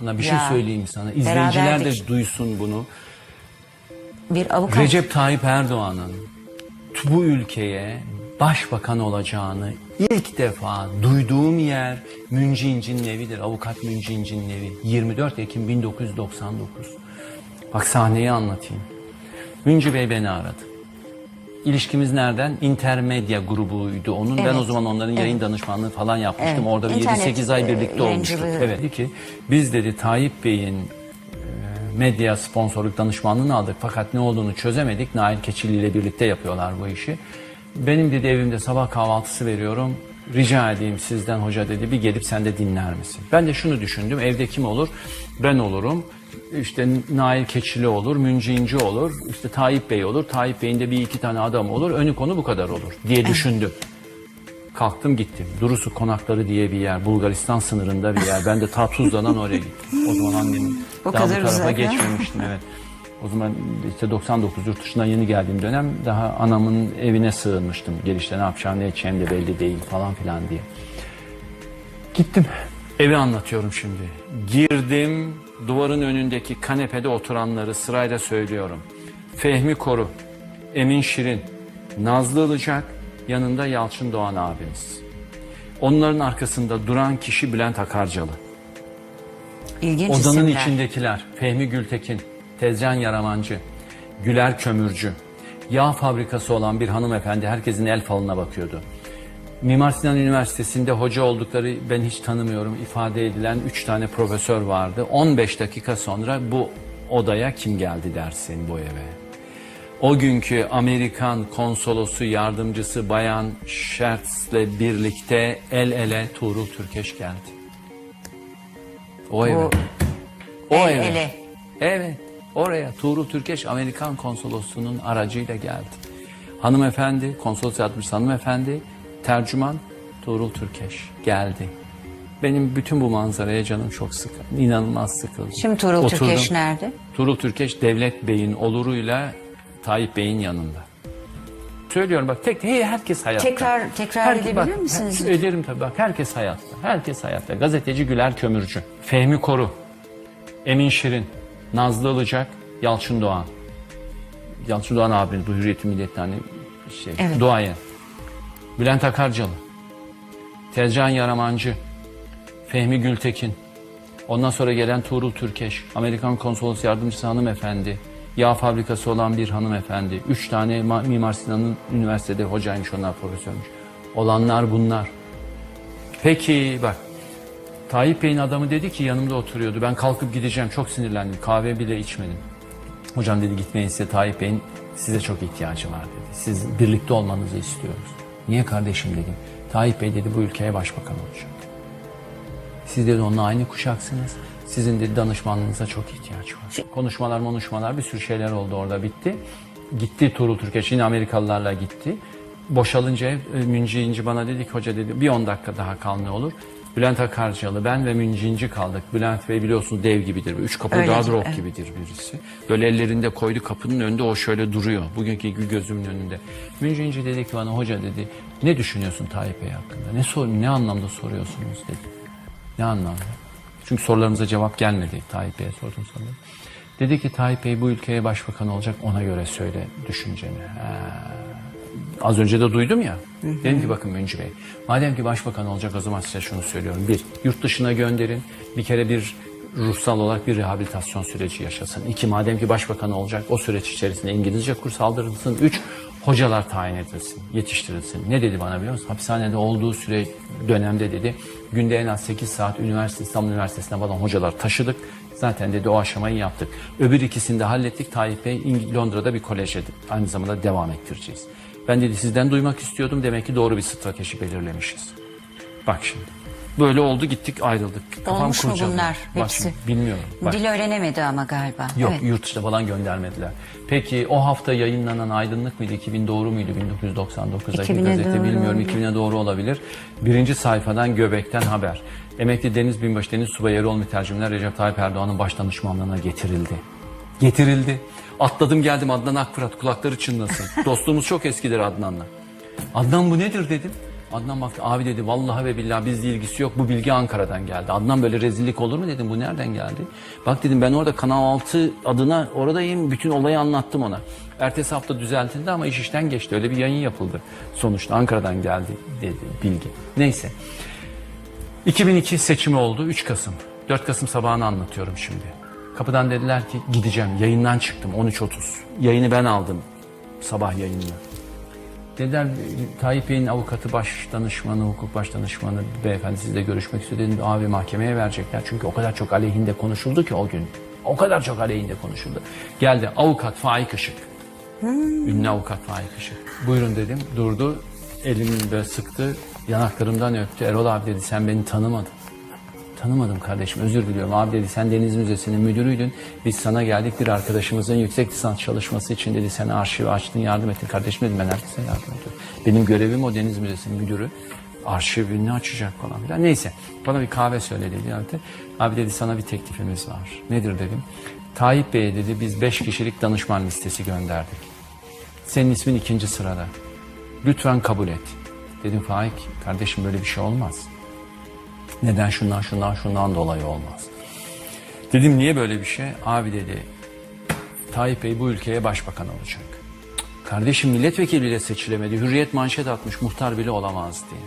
Bir şey Ya, söyleyeyim sana. İzleyiciler de beraberdik. duysun bunu. Bir avukat. Recep Tayyip Erdoğan'ın bu ülkeye başbakan olacağını ilk defa duyduğum yer Münci İnci'nin evidir. Avukat Münci İnci'nin evi. 24 Ekim 1999. Bak sahneyi anlatayım. Münci Bey beni aradı. İlişkimiz nereden? Intermedia grubuydu onun. Ben Evet. o zaman onların yayın danışmanlığı falan yapmıştım. Evet. Orada bir İnternet, 7-8 ay e, birlikte olmuştuk. yayıncılığı. Evet. Dedi ki biz dedi Tayyip Bey'in medya sponsorluk danışmanlığını aldık fakat ne olduğunu çözemedik. Nail Keçili ile birlikte yapıyorlar bu işi. Benim dedi evimde sabah kahvaltısı veriyorum. Rica edeyim sizden hoca dedi bir gelip sen de dinler misin? Ben de şunu düşündüm. Evde kim olur? Ben olurum. İşte Nail Keçili olur, Münci İnci olur, işte Tayyip Bey olur. Tayyip Bey'in de bir iki tane adam olur. Önü konu bu kadar olur diye düşündüm. Kalktım gittim. Durusu Konakları diye bir yer. Bulgaristan sınırında bir yer. Ben de ta Tuzla'dan oraya gittim. O zaman annemin daha bu tarafa geçmemiştim evet. O zaman işte 99 yurt dışından yeni geldiğim dönem daha anamın evine sığınmıştım. Gelişte ne yapacağım ne edeceğim de belli değil falan filan diye. Gittim. Evi anlatıyorum şimdi. Girdim duvarın önündeki kanepede oturanları sırayla söylüyorum. Fehmi Koru, Emin Şirin, Nazlı Ilıcak, yanında Yalçın Doğan abimiz. Onların arkasında duran kişi Bülent Akarcalı. İlginç Odanın isimler. içindekiler Fehmi Gültekin, Tezcan Yaramancı, Güler Kömürcü, yağ fabrikası olan bir hanımefendi herkesin el falına bakıyordu. Mimar Sinan Üniversitesi'nde hoca oldukları ben hiç tanımıyorum ifade edilen 3 tane profesör vardı. 15 dakika sonra bu odaya kim geldi dersin bu eve. O günkü Amerikan konsolosu yardımcısı Bayan Schertz'le birlikte el ele Tuğrul Türkeş geldi. O eve. O O el eve. ele. Evet. Oraya Tuğrul Türkeş Amerikan konsolosluğunun aracıyla geldi. Hanımefendi, konsolos yardımcısı hanımefendi, tercüman Tuğrul Türkeş geldi. Benim bütün bu manzaraya canım çok sıkıldı. İnanılmaz sıkıldı. Şimdi Tuğrul Oturdum. Türkeş nerede? Tuğrul Türkeş Devlet Bey'in oluruyla Tayyip Bey'in yanında. Söylüyorum bak tek hey, herkes hayatta. Tekrar- tekrar Herke- edebilir bak, misiniz? her- Ederim tabii bak herkes hayatta. Herkes hayatta. Gazeteci Güler Kömürcü, Fehmi Koru, Emin Şirin, Nazlı Ilıcak, Yalçın Doğan. Yalçın Doğan abimiz bu Hürriyet'in Milliyet'in hani şey, Evet. duayen. Bülent Akarcalı, Tezcan Yaramancı, Fehmi Gültekin, ondan sonra gelen Tuğrul Türkeş, Amerikan konsolos yardımcısı hanımefendi, yağ fabrikası olan bir hanımefendi, üç tane Ma- Mimar Sinan'ın üniversitede hocaymış onlar profesörmüş. Olanlar bunlar. Peki bak Tayyip Bey'in adamı dedi ki yanımda oturuyordu. Ben kalkıp gideceğim. Çok sinirlendim. Kahve bile içmedim. Hocam dedi gitmeyin size Tayyip Bey'in size çok ihtiyacı var dedi. Siz birlikte olmanızı istiyoruz. Niye kardeşim dedim. Tayyip Bey dedi bu ülkeye başbakan olacak. Siz dedi onunla aynı kuşaksınız. Sizin dedi danışmanlığınıza çok ihtiyaç var. Konuşmalar konuşmalar bir sürü şeyler oldu orada bitti. Gitti Tuğrul Türkeş yine Amerikalılarla gitti. Boşalınca e, Münci İnci bana dedi ki hoca dedi bir 10 dakika daha kal ne olur. Bülent Akarcalı ben ve Münci İnci kaldık. Bülent Bey biliyorsunuz dev gibidir. Üç kapı Öyle, gardırop evet. gibidir birisi. Böyle ellerinde koydu kapının önünde o şöyle duruyor. Bugünkü gözümün önünde. Münci İnci dedi ki bana hoca dedi ne düşünüyorsun Tayyip Bey hakkında? Ne sor ne anlamda soruyorsunuz dedi. Ne anlamda? Çünkü sorularımıza cevap gelmedi Tayyip Bey'e sorduğum sorular. Dedi ki Tayyip Bey bu ülkeye başbakan olacak ona göre söyle düşünceni. Ha. Az önce de duydum ya. Dedim ki bakın Münci Bey. Madem ki başbakan olacak o zaman size şunu söylüyorum. Bir, yurt dışına gönderin. Bir kere bir ruhsal olarak bir rehabilitasyon süreci yaşasın. İki, madem ki başbakan olacak o süreç içerisinde İngilizce kurs aldırılsın. Üç, hocalar tayin edilsin, yetiştirilsin. Ne dedi bana biliyor musun? Hapishanede olduğu süre dönemde dedi. Günde en az 8 saat üniversite, İstanbul Üniversitesi'ne falan hocalar taşıdık. Zaten dedi o aşamayı yaptık. Öbür ikisini de hallettik. Tayyip Bey Londra'da bir koleje aynı zamanda devam ettireceğiz. Ben dedi sizden duymak istiyordum. Demek ki doğru bir strateji belirlemişiz. Bak şimdi. Böyle oldu gittik ayrıldık. Olmuş mu bunlar Bak hepsi? şimdi, bilmiyorum. Bak. Dil öğrenemedi ama galiba. Yok Evet. yurt dışına falan göndermediler. Peki o hafta yayınlanan Aydınlık mıydı? 2000 doğru muydu? 1999'daki 2000'e gazete doğru bilmiyorum. olabilir. 2000'e doğru olabilir. Birinci sayfadan Göbek'ten haber. Emekli Deniz Binbaşı Deniz Subay Erol mütercimler Recep Tayyip Erdoğan'ın baş danışmanlığına getirildi. Getirildi. Atladım geldim Adnan Akfırat kulakları çınlasın. Dostluğumuz çok eskidir Adnan'la. Adnan bu nedir dedim. Adnan baktı abi dedi vallahi ve billahi bizle ilgisi yok bu bilgi Ankara'dan geldi. Adnan böyle rezillik olur mu dedim bu nereden geldi? Bak dedim ben orada Kanal 6 adına oradayım bütün olayı anlattım ona. Ertesi hafta düzeltildi ama iş işten geçti öyle bir yayın yapıldı. Sonuçta Ankara'dan geldi dedi bilgi. Neyse. 2002 seçimi oldu 3 Kasım. 4 Kasım sabahını anlatıyorum şimdi. Kapıdan dediler ki gideceğim yayından çıktım 13.30. Yayını ben aldım sabah yayınını. Dediler Tayyip Bey'in avukatı baş danışmanı, hukuk baş danışmanı beyefendi sizle görüşmek istiyor. Dedim abi mahkemeye verecekler. Çünkü o kadar çok aleyhinde konuşuldu ki o gün. O kadar çok aleyhinde konuşuldu. Geldi avukat Faik Işık. Ünlü avukat Faik Işık. Buyurun dedim. Durdu. Elimi böyle sıktı. Yanaklarımdan öptü. Erol abi dedi sen beni tanımadın. Tanımadım kardeşim özür diliyorum. Abi dedi sen Deniz Müzesi'nin müdürüydün. Biz sana geldik bir arkadaşımızın yüksek lisans çalışması için dedi sen arşivi açtın yardım ettin. Kardeşim dedim ben herkese yardım ediyorum. Benim görevim o Deniz Müzesi'nin müdürü. Arşivini açacak falan filan. Neyse bana bir kahve söyle dedi. Yani. Abi dedi sana bir teklifimiz var. Nedir dedim. Tayyip Bey'e dedi biz beş kişilik danışman listesi gönderdik. Senin ismin ikinci sırada. Lütfen kabul et. Dedim Faik kardeşim böyle bir şey olmaz. Neden şundan şundan şundan dolayı olmaz. Dedim niye böyle bir şey? Abi dedi Tayyip Bey bu ülkeye başbakan olacak. Kardeşim milletvekili bile seçilemedi. Hürriyet manşet atmış muhtar bile olamaz diye.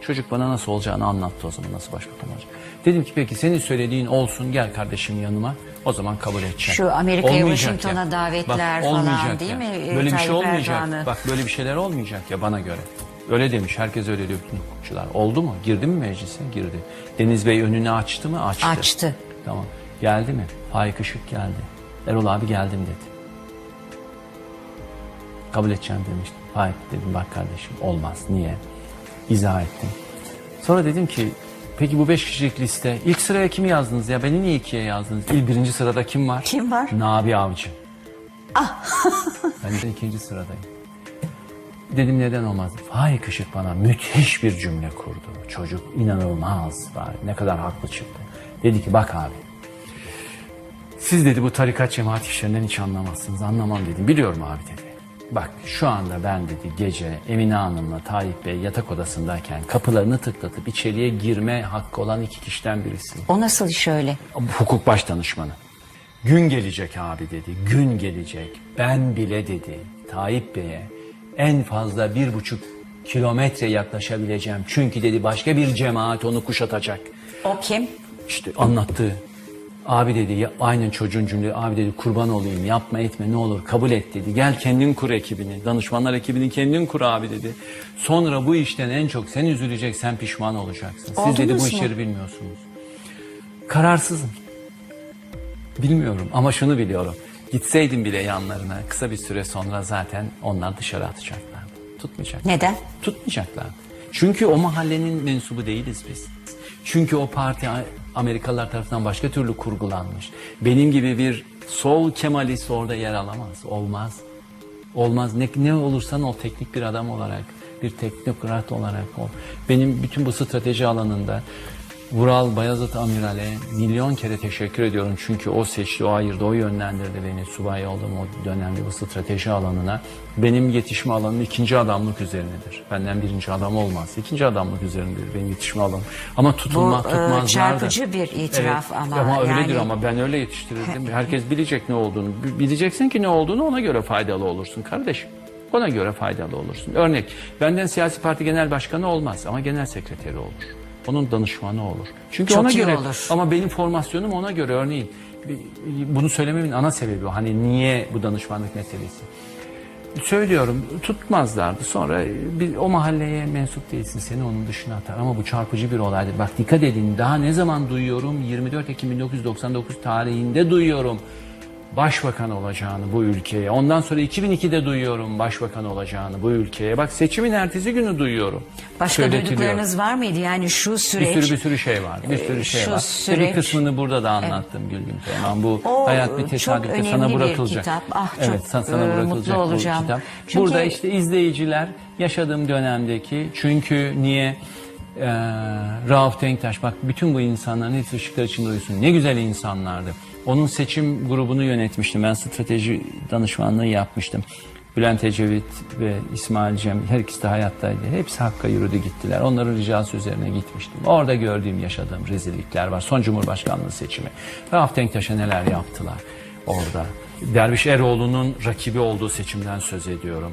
Çocuk bana nasıl olacağını anlattı o zaman nasıl başbakan olacak. Dedim ki peki senin söylediğin olsun gel kardeşim yanıma. O zaman kabul edeceğim. Şu Amerika'ya, Washington'a ya. davetler Bak, falan olmayacak değil ya. mi? Böyle bir şey Tayyip olmayacak. Erdoğan'ı. Bak böyle bir şeyler olmayacak ya bana göre. Öyle demiş. Herkes öyle diyor bütün hukukçular. Oldu mu? Girdi mi meclise? Girdi. Deniz Bey önünü açtı mı? Açtı. Açtı. Tamam. Geldi mi? Faik Işık geldi. Erol abi geldim dedi. Kabul edeceğim demiştim. Faik dedim bak kardeşim olmaz. Niye? İzah ettim. Sonra dedim ki peki bu beş kişilik liste ilk sıraya kimi yazdınız ya? Beni niye ikiye yazdınız? İlk birinci sırada kim var? Kim var? Nabi Avcı. ben de ikinci sıradayım. Dedim neden olmaz? Faik Işık bana müthiş bir cümle kurdu. Çocuk inanılmaz var. Ne kadar haklı çıktı. Dedi ki bak abi. Siz dedi bu tarikat cemaat işlerinden hiç anlamazsınız. Anlamam dedim. Biliyorum abi dedi. Bak şu anda ben dedi gece Emine Hanım'la Tayyip Bey yatak odasındayken kapılarını tıklatıp içeriye girme hakkı olan iki kişiden birisiyim O nasıl iş öyle? hukuk baş danışmanı. Gün gelecek abi dedi, gün gelecek. Ben bile dedi Tayyip Bey'e en fazla bir buçuk kilometre yaklaşabileceğim. Çünkü dedi başka bir cemaat onu kuşatacak. O kim? İşte anlattı. Abi dedi ya, aynen çocuğun cümle abi dedi kurban olayım yapma etme ne olur kabul et dedi. Gel kendin kur ekibini danışmanlar ekibini kendin kur abi dedi. Sonra bu işten en çok sen üzülecek sen pişman olacaksın. Siz dedi bu Oldunuz mu? işleri bilmiyorsunuz. Kararsızım. Bilmiyorum ama şunu biliyorum. Gitseydim bile yanlarına kısa bir süre sonra zaten onlar dışarı atacaklardı. Tutmayacak. Neden? Tutmayacaklar. Çünkü o mahallenin mensubu değiliz biz. Çünkü o parti Amerikalılar tarafından başka türlü kurgulanmış. Benim gibi bir sol kemalist orada yer alamaz. Olmaz. Olmaz. Ne, ne olursan ol teknik bir adam olarak, bir teknokrat olarak ol. Benim bütün bu strateji alanında Vural Bayazıt Amiral'e milyon kere teşekkür ediyorum. Çünkü o seçti, o ayırdı, o yönlendirdi beni subay oldum o dönemde bu strateji alanına. Benim yetişme alanım ikinci adamlık üzerinedir. Benden birinci adam olmaz. İkinci adamlık üzerindedir benim yetişme alanım. Ama tutulma Bu, e, tutmazlar da. çarpıcı bir itiraf ama Ama öyledir yani- ama ben öyle yetiştirildim. Herkes bilecek ne olduğunu. Bi- Bileceksin ki ne olduğunu ona göre faydalı olursun kardeşim. Ona göre faydalı olursun. Örnek, benden siyasi parti genel başkanı olmaz ama genel sekreteri olur. Onun danışmanı olur. Çünkü Çok ona göre olur. ama benim formasyonum ona göre örneğin bunu söylememin ana sebebi o. Hani niye bu danışmanlık meselesi? Söylüyorum tutmazlardı. Sonra bir, o mahalleye mensup değilsin seni onun dışına atar. Ama bu çarpıcı bir olaydır. Bak dikkat edin daha ne zaman duyuyorum? 24 Ekim 1999 tarihinde duyuyorum. Başbakan olacağını bu ülkeye. Ondan sonra 2002'de duyuyorum başbakan olacağını bu ülkeye. Bak seçimin ertesi günü duyuyorum. Başka duyduklarınız var mıydı? Yani şu Bir süreç... sürü bir sürü şey var. Bir sürü şey şu var. Ve bir süreç- kısmını burada da anlattım Gülgün Teğmen. Bu O, hayat bir tesadüfte sana bir bırakılacak. kitap. Ah, çok, evet, sana, e, bırakılacak mutlu bu olacağım. kitap. Çünkü- Burada işte izleyiciler yaşadığım dönemdeki çünkü niye e, Rauf Denktaş bak bütün bu insanların hepsi ışıklar içinde uyusun. Ne güzel insanlardı. Onun seçim grubunu yönetmiştim. Ben strateji danışmanlığı yapmıştım. Bülent Ecevit ve İsmail Cem her ikisi de hayattaydı. Hepsi Hakk'a yürüdü gittiler. Onların ricası üzerine gitmiştim. Orada gördüğüm, yaşadığım rezillikler var. Son Cumhurbaşkanlığı seçimi. Rauf Denktaş'a neler yaptılar orada. Derviş Eroğlu'nun rakibi olduğu seçimden söz ediyorum.